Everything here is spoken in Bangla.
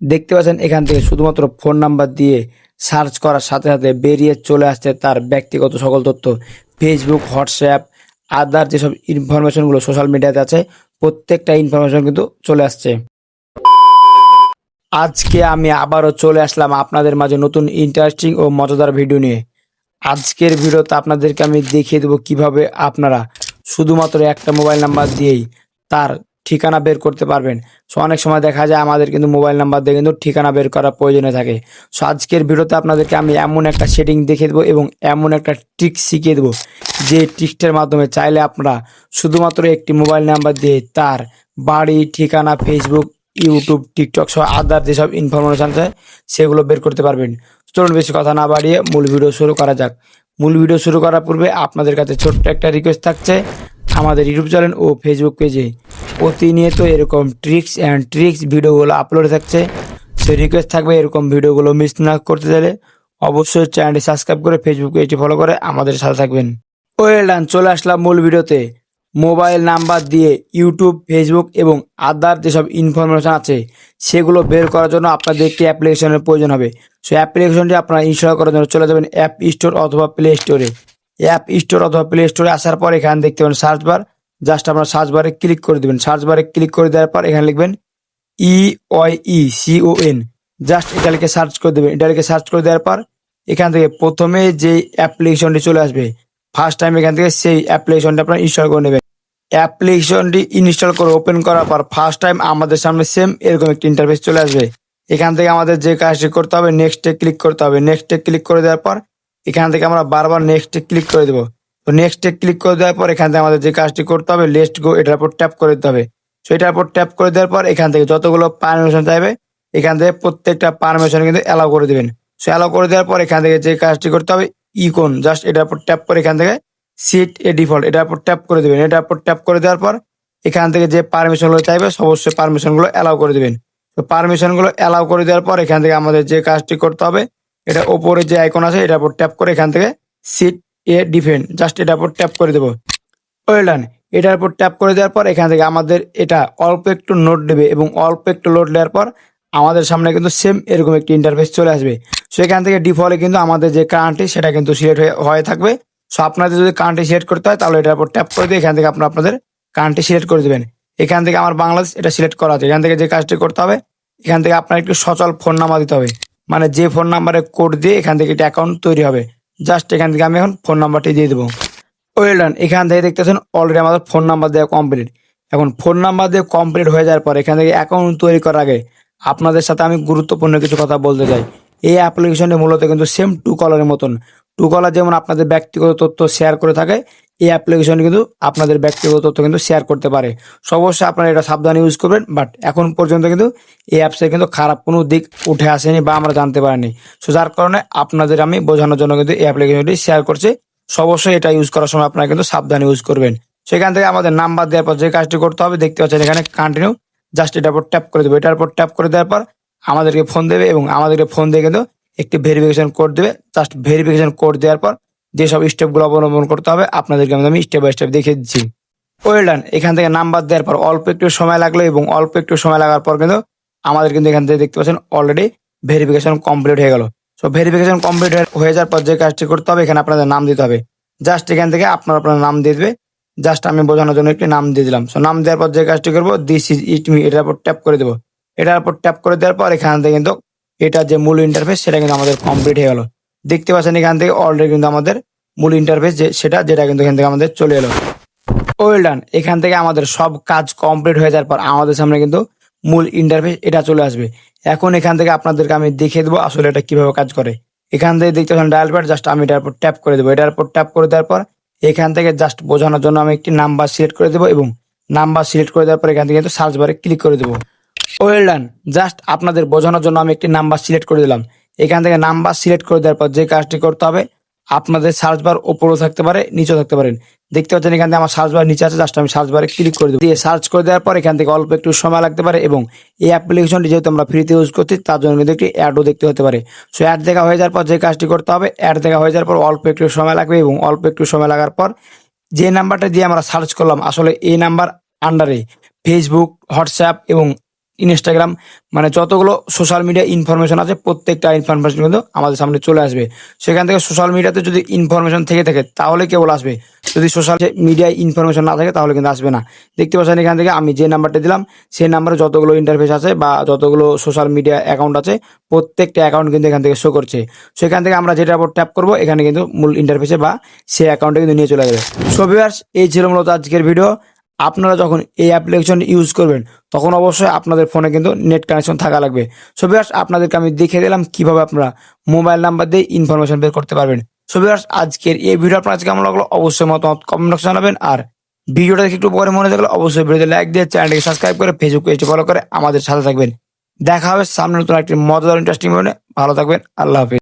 দেখতে পাচ্ছেন এখান থেকে শুধুমাত্র ফোন নাম্বার দিয়ে সার্চ করার সাথে সাথে বেরিয়ে চলে আসছে তার ব্যক্তিগত সকল তথ্য। ফেসবুক হোয়াটসঅ্যাপ আদার যেসব ইনফরমেশনগুলো সোশ্যাল মিডিয়াতে আছে, প্রত্যেকটা ইনফরমেশন কিন্তু চলে আসছে। আজকে আমি আবারও চলে আসলাম আপনাদের মাঝে নতুন ইন্টারেস্টিং ও মজাদার ভিডিও নিয়ে। আজকের ভিডিওতে আপনাদেরকে আমি দেখিয়ে দেবো কীভাবে আপনারা শুধুমাত্র একটা মোবাইল নাম্বার দিয়েই তার ঠিকানা বের করতে পারবেন। সো অনেক সময় দেখা যায় আমাদের কিন্তু মোবাইল নাম্বার দিয়ে কিন্তু ঠিকানা বের করার প্রয়োজনে থাকে। সো আজকের ভিডিওতে আপনাদেরকে আমি এমন একটা সেটিং দেখিয়ে দেবো এবং এমন একটা ট্রিক শিখিয়ে দেবো। যে ট্রিকটার মাধ্যমে চাইলে আপনারা শুধুমাত্র একটি মোবাইল নাম্বার দিয়ে তার বাড়ি, ঠিকানা ফেসবুক ইউটিউব টিকটক সহ আদার যেসব ইনফরমেশন আছে সেগুলো বের করতে পারবেন। চলুন বেশি কথা না বাড়িয়ে মূল ভিডিও শুরু করা যাক। মূল ভিডিও শুরু করার পূর্বে আপনাদের কাছে ছোট্ট একটা রিকোয়েস্ট থাকছে আমাদের ইউটিউব চ্যানেল ও ফেসবুক পেজে প্রতিনিয়ত এরকম ট্রিক্স অ্যান্ড ট্রিক্স ভিডিওগুলো আপলোড থাকছে। সে রিকোয়েস্ট থাকবে এরকম ভিডিওগুলো মিস না করতে চাইলে অবশ্যই চ্যানেলটি সাবস্ক্রাইব করে ফেসবুকে এটি ফলো করে আমাদের সাথে থাকবেন। ওয়েল ডান চলে আসলাম মূল ভিডিওতে মোবাইল নাম্বার দিয়ে ইউটিউব ফেসবুক এবং আদার যেসব ইনফরমেশন আছে, সেগুলো বের করার জন্য আপনাদের একটি অ্যাপ্লিকেশনের প্রয়োজন হবে। সেই অ্যাপ্লিকেশনটি আপনারা ইনস্টল করার জন্য চলে যাবেন অ্যাপ স্টোর অথবা প্লে স্টোরে অ্যাপ স্টোর অথবা প্লে স্টোরে আসার পর এখানে দেখতে পাবেন সার্চ বার জাস্ট আপনারা সার্চ বারে ক্লিক করে দেবেন। সার্চ বারে ক্লিক করে দেওয়ার পর এখানে লিখবেন E Y E C O N just এটা লিখে সার্চ করে দেবেন। এটা লিখে সার্চ করে দেওয়ার পর এখান থেকে প্রথমে যে অ্যাপ্লিকেশনটি চলে আসবে ফার্স্ট টাইম এখান থেকে সেই অ্যাপ্লিকেশনটা আপনারা ইনস্টল করে নেবেন। অ্যাপ্লিকেশনটি ইনস্টল করে ওপেন করার পর ফার্স্ট টাইম আমাদের সামনে সেম এরকম একটি ইন্টারফেস চলে আসবে। এখান থেকে আমাদের যে কাজটি করতে হবে নেক্সটে ক্লিক করতে হবে। নেক্সটে ক্লিক করে দেওয়ার পর এখান থেকে আমরা বারবার নেক্সটে ক্লিক করে দেবো। তো নেক্সটে ক্লিক করে দেওয়ার পর এখান থেকে আমাদের যে কাজটি করতে হবে লেস্ট গো এটার উপর ট্যাপ করে দিতে হবে। তো এটার উপর ট্যাপ করে দেওয়ার পর এখান থেকে যতগুলো পারমিশন চাইবে, এখান থেকে প্রত্যেকটা পারমিশন কিন্তু অ্যালাউ করে দিবেন। সো অ্যালাউ করে দেওয়ার পর এখান থেকে যে কাজটি করতে হবে ইকন জাস্ট এটার উপর ট্যাপ করে এখান থেকে সিট এ ডিফল্ট এটার উপর ট্যাপ করে দেবেন। এটার উপর ট্যাপ করে দেওয়ার পর এখান থেকে যে পারমিশনগুলো চাইবে অবশ্যই পারমিশনগুলো অ্যালাউ করে দিবেন। তো পারমিশনগুলো অ্যালাউ করে দেওয়ার পর এখান থেকে আমাদের যে কাজটি করতে হবে, এটা ওপরে যে আইকন আছে, এটার উপর ট্যাপ করে এখান থেকে সিট এ ডিফেন্ড জাস্ট এটার উপর ট্যাপ করে দেবো। ওয়েল ডান, এটার উপর ট্যাপ করে দেওয়ার পর এখান থেকে আমাদের এটা অল্প একটু নোট দেবে এবং অল্প একটু লোড দেওয়ার পর আমাদের সামনে কিন্তু সেম এরকম একটি ইন্টারফেস চলে আসবে। সো এখান থেকে ডিফল্টে কিন্তু আমাদের যে কারেন্টটি সেটা কিন্তু সিলেক্ট হয়ে হয়ে থাকবে। সো আপনাদের যদি কারেন্টটি সিলেক্ট করতে হয়, তাহলে এটার উপর ট্যাপ করে দিয়ে এখান থেকে আপনারা আপনাদের কারেন্টটি সিলেক্ট করে দেবেন। এখান থেকে আমার বাংলাদেশ এটা সিলেক্ট করা আছে। এখান থেকে যে কাজটি করতে হবে, এখান থেকে আপনার একটু সচল ফোন নাম্বার দিতে হবে। মানে যে ফোন নাম্বারে কোড দিয়ে এখান থেকে একটা অ্যাকাউন্ট তৈরি হবে। জাস্ট এখান থেকে আমি এখন ফোন নাম্বারটি দিয়ে দেবো। ওয়েল ডান এখান থেকে দেখতেছেন অলরেডি আমাদের ফোন নাম্বার দেওয়া কমপ্লিট এখন ফোন নাম্বার দিয়ে কমপ্লিট হয়ে যাওয়ার পর এখান থেকে অ্যাকাউন্ট তৈরি করার আগে আপনাদের সাথে আমি গুরুত্বপূর্ণ কিছু কথা বলতে চাই। এই অ্যাপ্লিকেশনটি মূলত কিন্তু সেম টু কলারের মতন। টু কলার যেমন আপনাদের ব্যক্তিগত তথ্য শেয়ার করে থাকে এই অ্যাপ্লিকেশন কিন্তু আপনাদের ব্যক্তিগত তথ্য কিন্তু শেয়ার করতে পারে। অবশ্যই আপনারা এটা সাবধানে ইউজ করবেন বাট এখন পর্যন্ত কিন্তু এই অ্যাপসে কিন্তু খারাপ কোনো দিক উঠে আসেনি বা আমরা জানতে পারিনি। সো যার কারণে আপনাদের আমি বোঝানোর জন্য কিন্তু এই অ্যাপ্লিকেশনটি শেয়ার করছি। অবশ্যই এটা ইউজ করার সময় আপনারা কিন্তু সাবধানে ইউজ করবেন। সেখান থেকে আমাদের নাম্বার দেওয়ার পর যে কাজটি করতে হবে, দেখতে পাচ্ছেন এখানে কন্টিনিউ জাস্ট এটার উপর ট্যাপ করে দেবো। এটার উপর ট্যাপ করে দেওয়ার পর আমাদেরকে ফোন দেবে এবং আমাদেরকে ফোন দিয়ে কিন্তু একটি ভেরিফিকেশন কোড দেবে। জাস্ট ভেরিফিকেশন কোড দেওয়ার পর যেসব স্টেপগুলো অবলম্বন করতে হবে, আপনাদেরকে আমি স্টেপ বাই স্টেপ দেখিয়ে দিচ্ছি। ওয়েল ডান এখান থেকে নাম্বার দেওয়ার পর অল্প একটু সময় লাগল এবং অল্প একটু সময় লাগার পর কিন্তু আমাদের কিন্তু এখান থেকে দেখতে পাচ্ছেন অলরেডি ভেরিফিকেশন কমপ্লিট হয়ে গেল। সো ভেরিফিকেশন কমপ্লিট হয়ে যাওয়ার পর যে কাজটি করতে হবে, এখানে আপনাদের নাম দিতে হবে। জাস্ট এখান থেকে আপনার আপনার নাম দিয়ে দেবে। জাস্ট আমি বোঝানোর জন্য একটি নাম দিয়ে দিলাম। সো নাম দেওয়ার পর যে কাজটি করব দিস ইজ ইট মি এটার উপর ট্যাপ করে দেবো। এটার উপর ট্যাপ করে দেওয়ার পর এখান থেকে কিন্তু এটা যে মূল ইন্টারফেস সেটা কিন্তু আমাদের কমপ্লিট হয়ে গেল। দেখতে পাচ্ছেন এখান থেকে অলরেডি কিন্তু আমাদের মূল ইন্টারফেস যে, সেটা, যেটা কিন্তু এখান থেকে আমাদের চলে এলো। ওয়েল ডান এখান থেকে আমাদের সব কাজ কমপ্লিট হয়ে যাওয়ার পর আমাদের সামনে কিন্তু মূল ইন্টারফেস এটা চলে আসবে। এখন এখান থেকে আপনাদেরকে আমি দেখিয়ে দেবো আসলে এটা কীভাবে কাজ করে। এখান থেকে দেখতে পাচ্ছেন ডায়াল প্যাড জাস্ট আমি এটার উপর ট্যাপ করে দেবো। এটার উপর ট্যাপ করে দেওয়ার পর এখান থেকে জাস্ট বোঝানোর জন্য আমি একটি নাম্বার সিলেক্ট করে দেবো এবং নাম্বার সিলেক্ট করে দেওয়ার পর এখান থেকে কিন্তু সার্চ বারে ক্লিক করে দেবো। ওয়েল ডান জাস্ট আপনাদের বোঝানোর জন্য আমি একটি নাম্বার সিলেক্ট করে দিলাম। এখান থেকে নাম্বার সিলেক্ট করে দেওয়ার পর যে কাজটি করতে হবে, আপনাদের সার্চ বার উপরেও থাকতে পারে, নিচেও থাকতে পারেন। দেখতে পাচ্ছেন এখান থেকে আমার সার্চ বার নিচে আছে জাস্ট আমি সার্চ বারে ক্লিক করে দিয়ে সার্চ করে দেওয়ার পর এখান থেকে অল্প একটু সময় লাগতে পারে এবং এই অ্যাপ্লিকেশনটি যেহেতু আমরা ফ্রিতে ইউজ করছি, তার জন্য কিন্তু একটি অ্যাডও দেখতে হতে পারে। সো অ্যাড দেখা হয়ে যাওয়ার পর যে কাজটি করতে হবে অ্যাড দেখা হয়ে যাওয়ার পর অল্প একটু সময় লাগবে এবং অল্প একটু সময় লাগার পর যে নাম্বারটা দিয়ে আমরা সার্চ করলাম, আসলে এই নাম্বার আন্ডারে ফেসবুক হোয়াটসঅ্যাপ এবং ইনস্টাগ্রাম মানে যতগুলো সোশ্যাল মিডিয়া ইনফরমেশন আছে, প্রত্যেকটা ইনফরমেশন কিন্তু আমাদের সামনে চলে আসবে। সেখান থেকে সোশ্যাল মিডিয়াতে যদি ইনফরমেশন থেকে থাকে, তাহলে কেবল আসবে। যদি সোশ্যাল মিডিয়ায় ইনফরমেশন না থাকে, তাহলে কিন্তু আসবে না। দেখতে পাচ্ছেন এখান থেকে আমি যে নাম্বারটা দিলাম, সেই নাম্বারে যতগুলো ইন্টারফেস আছে বা যতগুলো সোশ্যাল মিডিয়া অ্যাকাউন্ট আছে, প্রত্যেকটা অ্যাকাউন্ট কিন্তু এখান থেকে শো করছে। সেখান থেকে আমরা যেটার উপর ট্যাপ করব, এখানে কিন্তু মূল ইন্টারফেসে বা সেই অ্যাকাউন্টে কিন্তু নিয়ে চলে যাবে। সো ভিউয়ার্স এই ছিল মূলত আজকের ভিডিও আপনারা যখন এই অ্যাপ্লিকেশন ইউজ করবেন, তখন অবশ্যই আপনাদের ফোনে কিন্তু নেট কানেকশন থাকা লাগবে। সো আপনাদেরকে আমি দেখিয়ে দিলাম কীভাবে আপনারা মোবাইল নাম্বার দিয়ে ইনফরমেশন বের করতে পারবেন। সো আজকের এই ভিডিও আপনার আজকে কেমন লাগল? অবশ্যই মতামত কমেন্ট বক্সে জানাবেন। আর ভিডিওটা দেখে একটু পরে মনে থাকলে অবশ্যই ভিডিওতে লাইক দিয়ে চ্যানেলটিকে সাবস্ক্রাইব করে ফেসবুক পেজটি ফলো করে আমাদের সাথে থাকবেন। দেখা হবে সামনে নতুন একটি মজাদার ইন্টারেস্টিং ভালো থাকবেন। আল্লাহ হাফিজ।